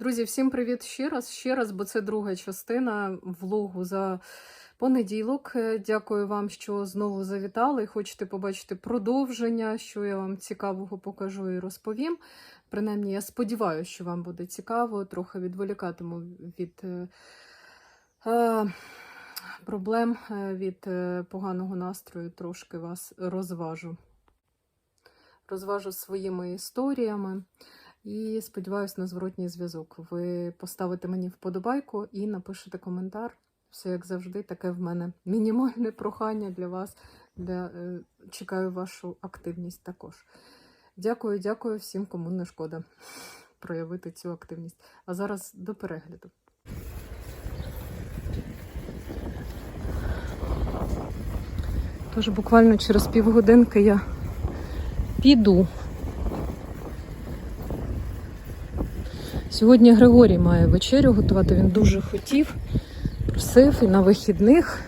Друзі, всім привіт ще раз. Ще раз, бо це друга частина влогу за понеділок. Е, Дякую вам, що знову завітали. Хочете побачити продовження, що я вам цікавого покажу і розповім. Принаймні, я сподіваюся, що вам буде цікаво. Трохи відволікатиму від е, е, проблем, від поганого настрою, трошки вас розважу. Розважу своїми історіями. І сподіваюся на зворотній зв'язок. Ви поставите мені вподобайку і напишете коментар. Все як завжди, таке в мене мінімальне прохання для вас. Для, е, чекаю вашу активність також. Дякую, дякую всім, кому не шкода проявити цю активність. А зараз до перегляду. Тож буквально через півгодинки я піду. Сьогодні Григорій має вечерю готувати, він дуже хотів, просив і на вихідних,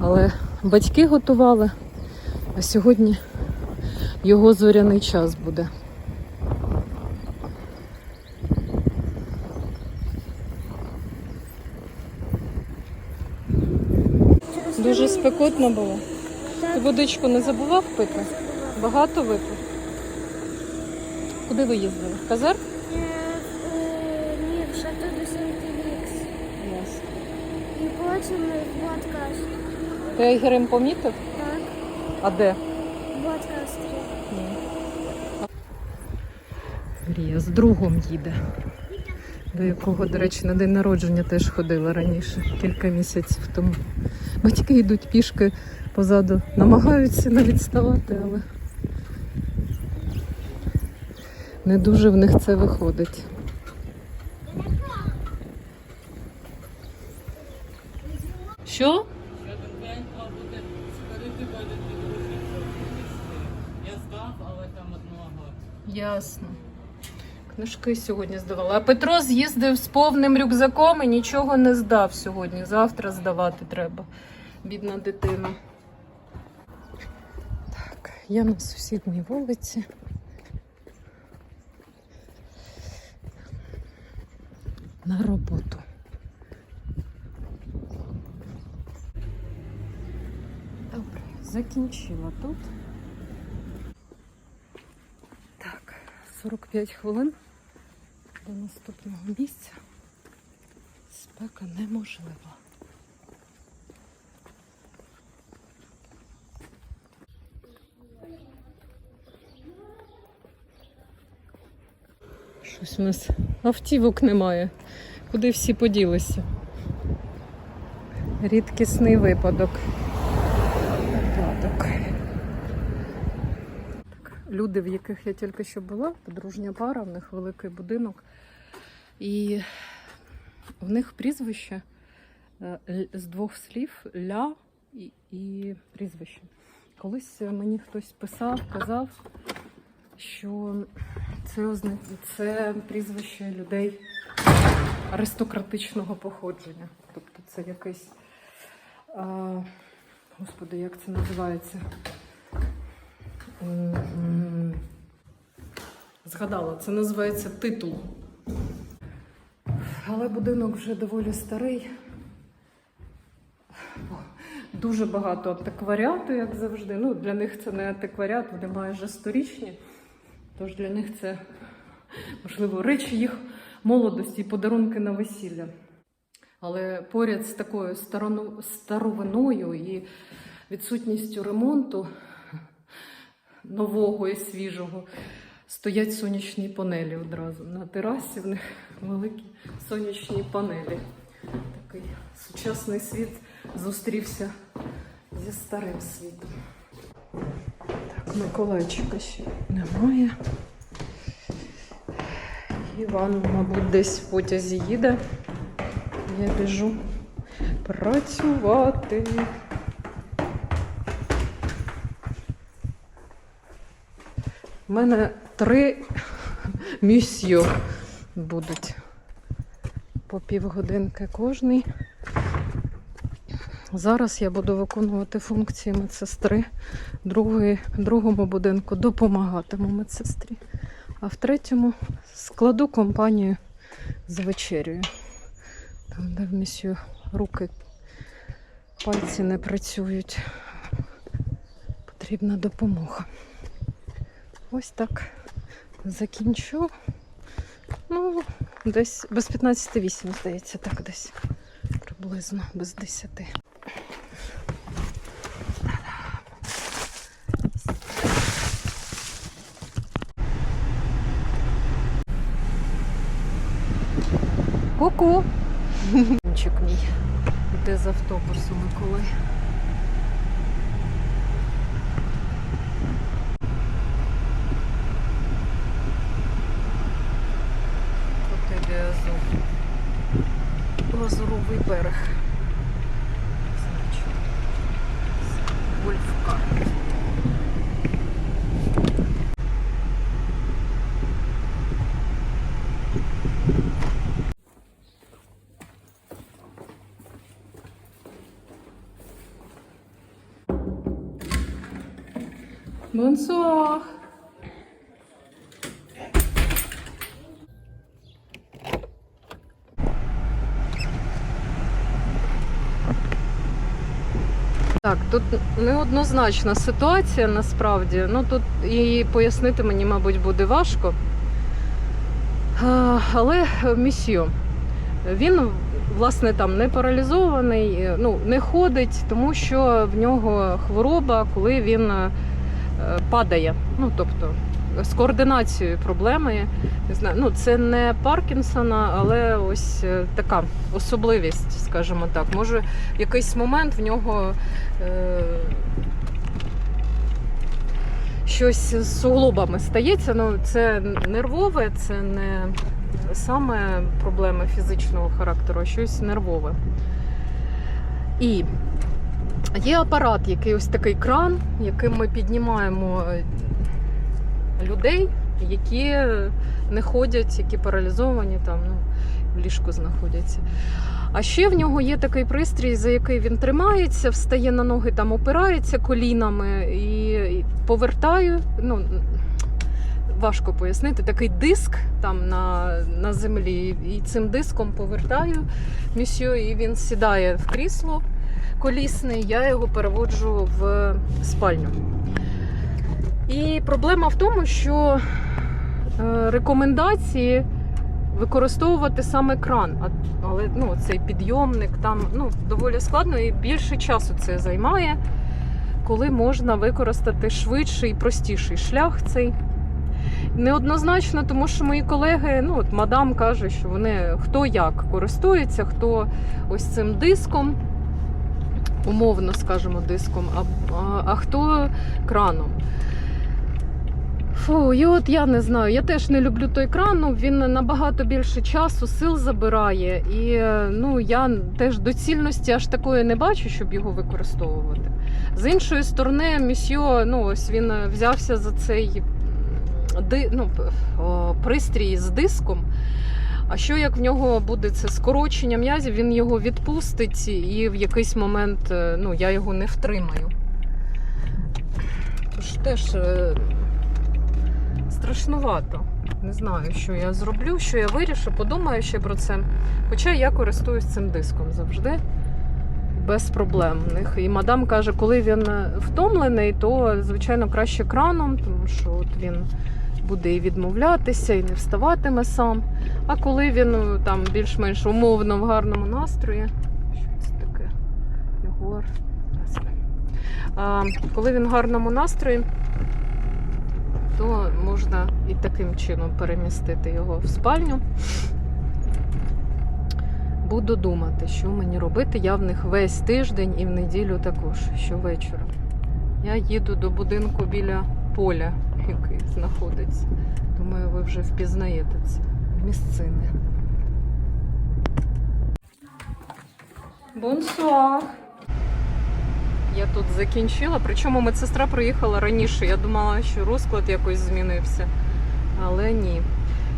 але батьки готували, а сьогодні його зоряний час буде. Дуже спекотно було. Ти водичку не забував пити? Багато випив? Куди ви їздили? В Казар? Е, е, Ні, в Шато де Сент-Елікс. І потім в Баткастрі. Ти Айгерим помітив? Так, А де? в Баткастрі. Мрія з другом їде, до якого, до речі, на день народження теж ходила раніше, кілька місяців тому. Батьки йдуть пішки позаду, намагаються не відставати, але не дуже в них це виходить. Що? Я здав, але там одного. Ясно. Книжки сьогодні здавала. А Петро з'їздив з повним рюкзаком і нічого не здав сьогодні. Завтра здавати треба. Бідна дитина. Так, я на сусідній вулиці. На роботу. Добре, закінчила тут. Так, 45 хвилин до наступного місця. Спека неможлива. Щось у нас автівок немає. Куди всі поділися? Рідкісний випадок. Люди, в яких я тільки що була, подружня пара, в них великий будинок. І в них прізвище е, з двох слів ля і, і прізвище. Колись мені хтось писав, казав, що це, це прізвище людей аристократичного походження. Тобто це якийсь. А, господи, як це називається? Згадала, це називається титул. Але будинок вже доволі старий. Дуже багато антикваріату, як завжди. Ну, для них це не антикваріат, вони майже сторічні. Тож для них це, можливо, речі їх молодості і подарунки на весілля. Але поряд з такою старовиною і відсутністю ремонту нового і свіжого. Стоять сонячні панелі одразу. На терасі в них великі сонячні панелі. Такий сучасний світ зустрівся зі старим світом. Так, Миколайчика ще немає. Іван, мабуть, десь в потязі їде. Я біжу працювати. У мене три місьо будуть по півгодинки кожний. Зараз я буду виконувати функції медсестри. Другої, другому будинку допомагатиму медсестрі. А в третьому складу компанію з вечерею. Там, де в місію руки, пальці не працюють. Потрібна допомога. Ось так. Закінчу. Ну, десь без 15-8, здається, так десь. Приблизно без 10. Ку-ку! Мчик мій. Іде з автобусу Миколай. Бонсуах. Так, тут неоднозначна ситуація насправді. Ну тут її пояснити мені, мабуть, буде важко. Але місьо, він власне там не паралізований, е, ну не ходить, тому що в нього хвороба, коли він е, падає. Ну тобто з координацією проблеми. Не знаю, ну це не Паркінсона, але ось е, така особливість, скажімо так. Може, в якийсь момент в нього е, щось з суглобами стається. Ну, це нервове, це не саме проблеми фізичного характеру, а щось нервове. І є апарат, який ось такий кран, яким ми піднімаємо е, людей, які не ходять, які паралізовані, там, ну, в ліжку знаходяться. А ще в нього є такий пристрій, за який він тримається, встає на ноги, там опирається колінами і повертаю. Ну, важко пояснити, такий диск там на, на землі. І цим диском повертаю місьо, і він сідає в крісло колісне, я його переводжу в спальню. І проблема в тому, що е, рекомендації використовувати саме кран. Але ну, цей підйомник там ну, доволі складно і більше часу це займає, коли можна використати швидший і простіший шлях цей. Неоднозначно, тому що мої колеги, ну от мадам каже, що вони хто як користується, хто ось цим диском, умовно скажемо, диском, а, а, а хто краном. Фу, і от я не знаю, я теж не люблю той кран, ну, він набагато більше часу, сил забирає. І ну, я теж доцільності аж такої не бачу, щоб його використовувати. З іншої сторони, місьо, ну, ось він взявся за цей ну, пристрій з диском. А що як в нього буде це скорочення м'язів, він його відпустить, і в якийсь момент е, ну, я його не втримаю. Тож теж е, страшнувато. Не знаю, що я зроблю, що я вирішу, подумаю ще про це. Хоча я користуюсь цим диском завжди без проблем. в них. І мадам каже, коли він е, втомлений, то звичайно краще краном, тому що от він буде і відмовлятися, і не вставатиме сам. А коли він ну, там більш-менш умовно в гарному настрої, що це таке? Ягуар. А, коли він в гарному настрої, то можна і таким чином перемістити його в спальню. Буду думати, що мені робити. Я в них весь тиждень і в неділю також, щовечора. Я їду до будинку біля поля, який знаходиться. Думаю, ви вже впізнаєте це місцини. Бонсуар! Я тут закінчила, причому медсестра приїхала раніше. Я думала, що розклад якось змінився. Але ні.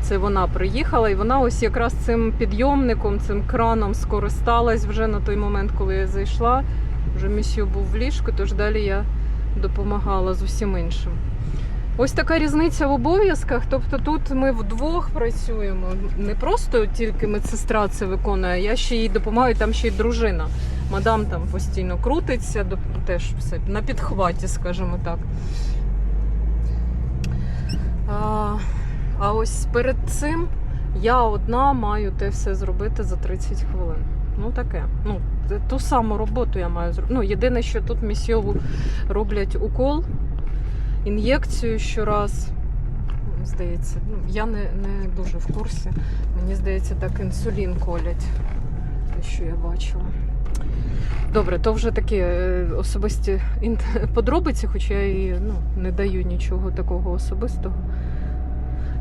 Це вона приїхала, і вона ось якраз цим підйомником, цим краном скористалась вже на той момент, коли я зайшла. Вже місію був в ліжку, тож далі я допомагала з усім іншим. Ось така різниця в обов'язках. Тобто тут ми вдвох працюємо. Не просто тільки медсестра це виконує, я ще їй допомагаю, там ще й дружина. Мадам там постійно крутиться, теж все на підхваті, скажімо так. А, а ось перед цим я одна маю те все зробити за 30 хвилин. Ну таке. Ну, ту саму роботу я маю зробити. Ну, єдине, що тут місьову роблять укол, ін'єкцію щораз. Здається, ну, я не, не дуже в курсі. Мені здається, так інсулін колять. Те, що я бачила. Добре, то вже такі е, особисті подробиці, хоча я і ну, не даю нічого такого особистого.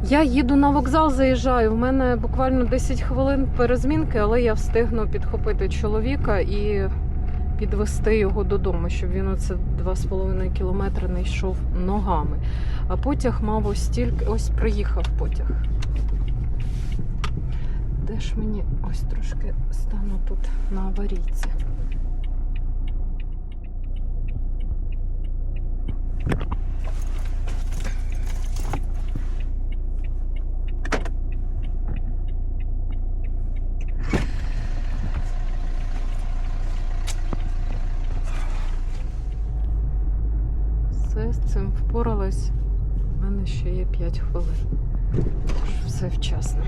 Я їду на вокзал, заїжджаю. В мене буквально 10 хвилин перезмінки, але я встигну підхопити чоловіка і підвести його додому, щоб він оце 2,5 кілометри не йшов ногами. А потяг мав ось тільки ось приїхав потяг. Де ж мені ось трошки стану тут на аварійці. Все з цим впоралась. У мене ще є 5 хвилин. Тож все вчасно.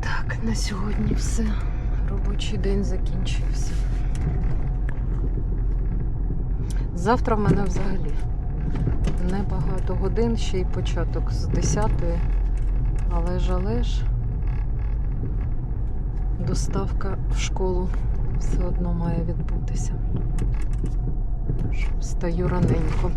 Так, на сьогодні все. Робочий день закінчився. Завтра в мене взагалі небагато годин, ще й початок з 10 але ж, але ж доставка в школу все одно має відбутися. Встаю раненько.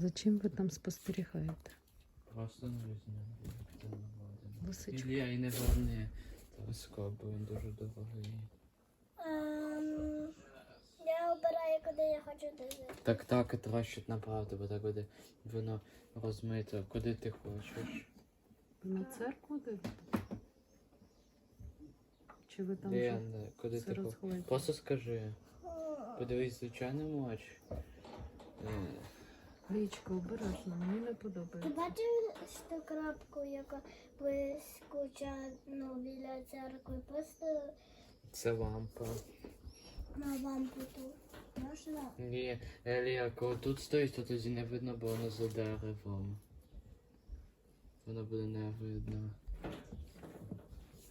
За чим ви там спостерігаєте? Просто не візьмемо. Лисичка. Ілля, і не верни телескоп, бо він дуже дорогий. Ем, Я обираю, куди я хочу дивитися. Так, так, трощить направду, бо так буде воно розмито. Куди ти хочеш? На церкву дивитесь? Чи ви там вже куди все ти хочеш? розховаєте? Просто скажи. Подивись звичайному очі. Е, Річка обережно, мені не Ти подобається. бачив ту крапку, яка блискуча ну, біля церкви? Просто Це лампа. на лампу тут. Можна? Ні, Елія, коли тут стоїть, то тоді не видно, бо воно за деревом. Воно буде не видно.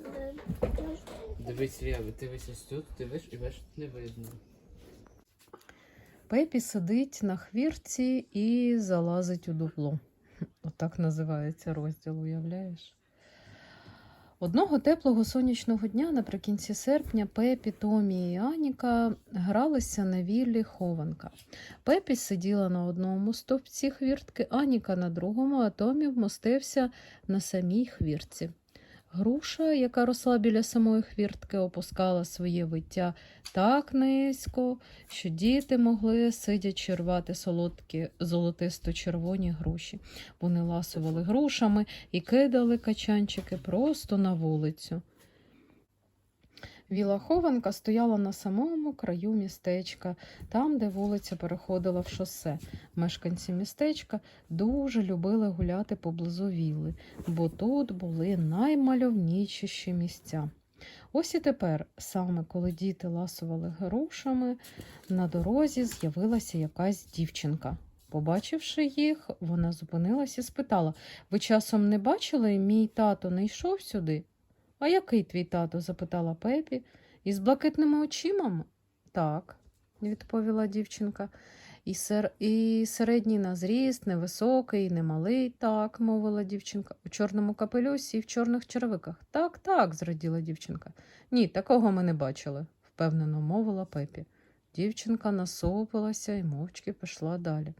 Е, можна? Дивись, Лія, дивись ось тут, дивиш і бачиш, тут не видно. Пепі сидить на хвірці і залазить у дупло. Отак називається розділ, уявляєш? Одного теплого сонячного дня наприкінці серпня Пепі, Томі і Аніка гралися на віллі хованка. Пепі сиділа на одному стовпці хвіртки, Аніка на другому, а Томі вмостився на самій хвіртці. Груша, яка росла біля самої хвіртки, опускала своє виття так низько, що діти могли, сидячи, рвати солодкі золотисто-червоні груші. Вони ласували грушами і кидали качанчики просто на вулицю. Віла хованка стояла на самому краю містечка, там, де вулиця переходила в шосе. Мешканці містечка дуже любили гуляти поблизу вілли, бо тут були наймальовнічіші місця. Ось і тепер, саме коли діти ласували грушами, на дорозі з'явилася якась дівчинка. Побачивши їх, вона зупинилася і спитала: Ви часом не бачили, мій тато не йшов сюди? А який твій тато? запитала Пепі. Із блакитними очима? Так, відповіла дівчинка. І, сер... і середній на зріст, невисокий, немалий, так, мовила дівчинка. У чорному капелюсі і в чорних черевиках. Так, так, зраділа дівчинка. Ні, такого ми не бачили, впевнено мовила Пепі. Дівчинка насупилася і мовчки пішла далі.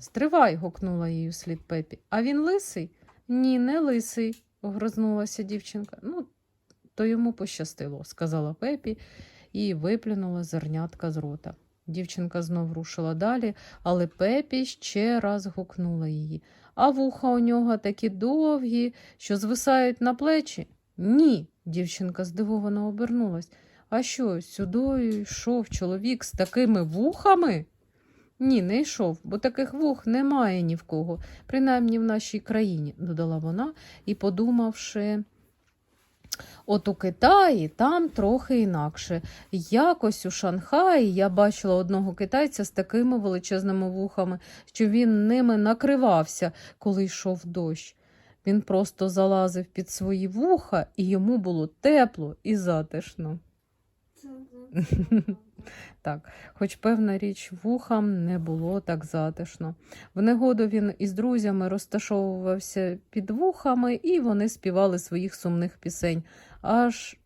Стривай, гукнула їй услід Пепі. А він лисий? Ні, не лисий, огрознулася дівчинка. Ну, то йому пощастило, сказала Пепі і виплюнула зернятка з рота. Дівчинка знов рушила далі, але Пепі ще раз гукнула її. А вуха у нього такі довгі, що звисають на плечі? Ні, дівчинка здивовано обернулась. А що, сюдою йшов чоловік з такими вухами? Ні, не йшов, бо таких вух немає ні в кого, принаймні в нашій країні, додала вона і, подумавши, от у Китаї там трохи інакше. Якось у Шанхаї я бачила одного китайця з такими величезними вухами, що він ними накривався, коли йшов дощ. Він просто залазив під свої вуха, і йому було тепло і затишно. Так, хоч певна річ вухам не було так затишно. В негоду він із друзями розташовувався під вухами, і вони співали своїх сумних пісень, аж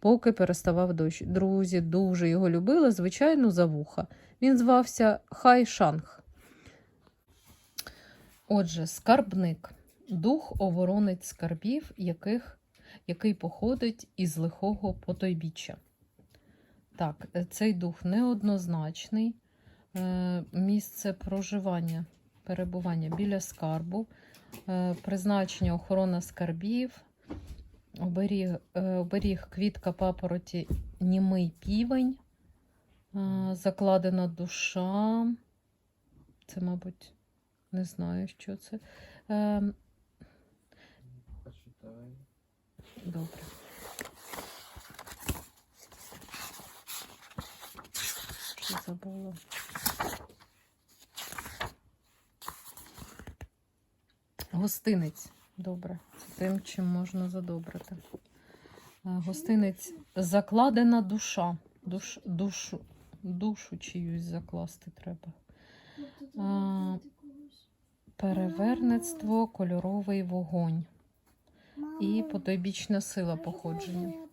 поки переставав дощ. Друзі дуже його любили, звичайно, за вуха. Він звався Хай Шанг. Отже, скарбник дух охоронець скарбів, яких, який походить із лихого потойбіччя. Так, е, цей дух неоднозначний. Е, Місце проживання, перебування біля скарбу, е, призначення охорона скарбів, оберіг, оберіг квітка папороті, німий півень, закладена душа. Це, мабуть, не знаю, що це. Е, Добре. Забула? Гостинець. Добре. Це тим, чим можна задобрити. Е, Гостинець закладена душа. Душ, душу, душу чиюсь закласти треба. А, Перевернецтво, кольоровий вогонь і потойбічна сила походження.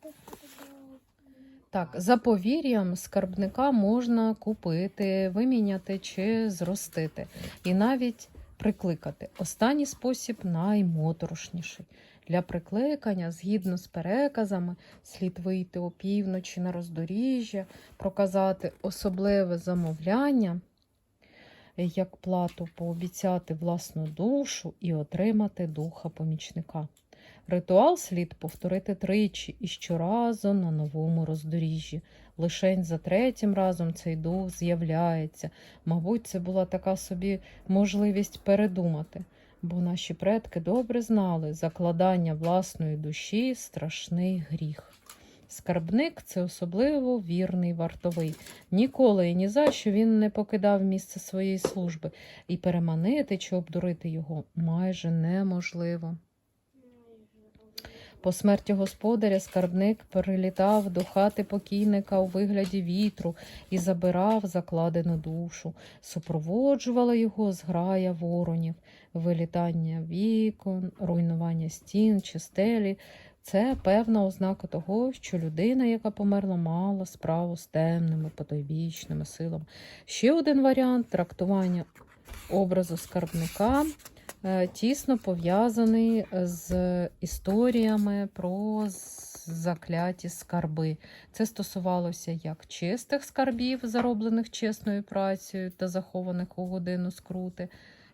Так, за повір'ям скарбника можна купити, виміняти чи зростити, і навіть прикликати. Останній спосіб наймоторошніший. Для прикликання, згідно з переказами, слід вийти опівночі на роздоріжжя, проказати особливе замовляння, як плату пообіцяти власну душу і отримати духа помічника. Ритуал слід повторити тричі і щоразу на новому роздоріжжі. Лишень за третім разом цей дух з'являється. Мабуть, це була така собі можливість передумати, бо наші предки добре знали закладання власної душі страшний гріх. Скарбник це особливо вірний вартовий. Ніколи і ні за що він не покидав місце своєї служби, і переманити чи обдурити його майже неможливо. По смерті господаря скарбник перелітав до хати покійника у вигляді вітру і забирав закладену душу. Супроводжувала його зграя воронів, вилітання вікон, руйнування стін чи стелі. Це певна ознака того, що людина, яка померла, мала справу з темними потойбічними силами. Ще один варіант трактування образу скарбника тісно пов'язаний з історіями про закляті скарби. Це стосувалося як чистих скарбів, зароблених чесною працею та захованих у годину скрути,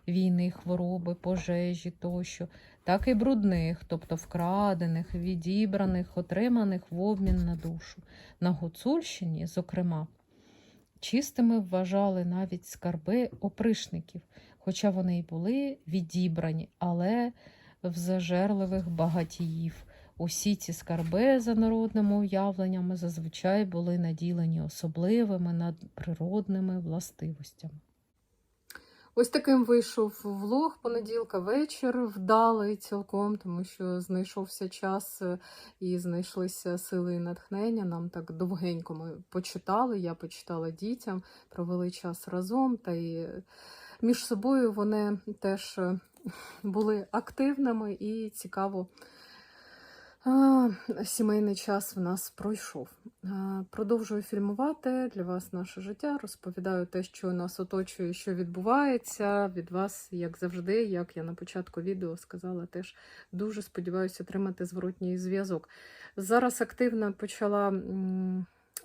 війни, хвороби, пожежі тощо, так і брудних, тобто вкрадених, відібраних, отриманих в обмін на душу. На Гуцульщині, зокрема, чистими вважали навіть скарби опришників, хоча вони й були відібрані, але в зажерливих багатіїв. Усі ці скарби за народними уявленнями зазвичай були наділені особливими надприродними властивостями. Ось таким вийшов влог понеділка вечір, вдалий цілком, тому що знайшовся час е, і знайшлися сили і натхнення. Нам так довгенько ми почитали. Я почитала дітям, провели час разом, та і між собою вони теж е, були активними і цікаво. Сімейний час в нас пройшов. Продовжую фільмувати для вас наше життя, розповідаю те, що нас оточує, що відбувається. Від вас, як завжди, як я на початку відео сказала, теж дуже сподіваюся отримати зворотній зв'язок. Зараз активно почала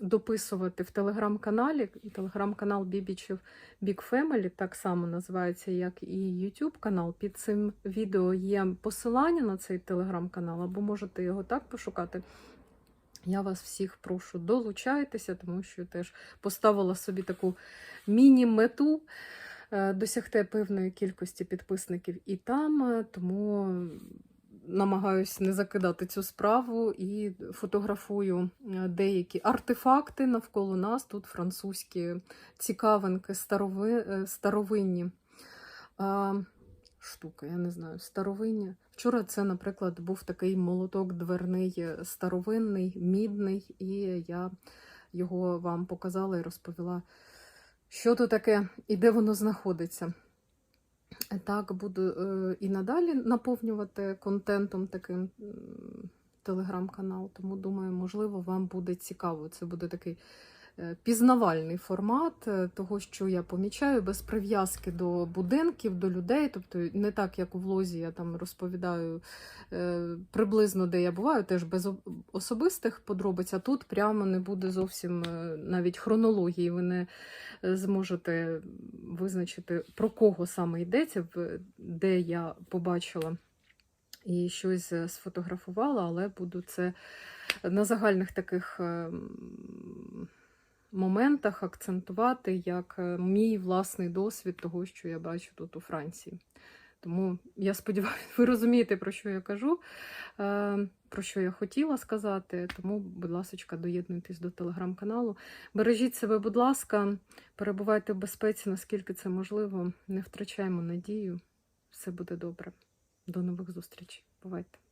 дописувати в телеграм-каналі. Телеграм-канал Бібічів Big Family, так само називається, як і YouTube канал. Під цим відео є посилання на цей телеграм-канал, або можете його так пошукати. Я вас всіх прошу, долучайтеся, тому що теж поставила собі таку міні-мету е, досягти певної кількості підписників і там, е, тому намагаюся не закидати цю справу і фотографую е, деякі артефакти навколо нас. Тут французькі цікавинки, старови, е, старовинні. А, штука, я не знаю, старовинні. Вчора це, наприклад, був такий молоток дверний е, старовинний, мідний, і я його вам показала і розповіла, що то таке і де воно знаходиться. Так, буду е, і надалі наповнювати контентом таким телеграм-канал, тому думаю, можливо, вам буде цікаво. Це буде такий пізнавальний формат е, того, що я помічаю, без прив'язки до будинків, до людей. Тобто не так, як у влозі, я там розповідаю е, приблизно, де я буваю, теж без особистих подробиць, а тут прямо не буде зовсім е, навіть хронології. Ви не е, зможете визначити, про кого саме йдеться, де я побачила і щось е, сфотографувала, але буду це на загальних таких е, м, моментах акцентувати як е, мій власний досвід того, що я бачу тут у Франції. Тому я сподіваюся, ви розумієте, про що я кажу, е, про що я хотіла сказати. Тому, будь ласка, доєднуйтесь до телеграм-каналу. Бережіть себе, будь ласка, перебувайте в безпеці, наскільки це можливо. Не втрачаємо надію. Все буде добре. До нових зустрічей. Бувайте!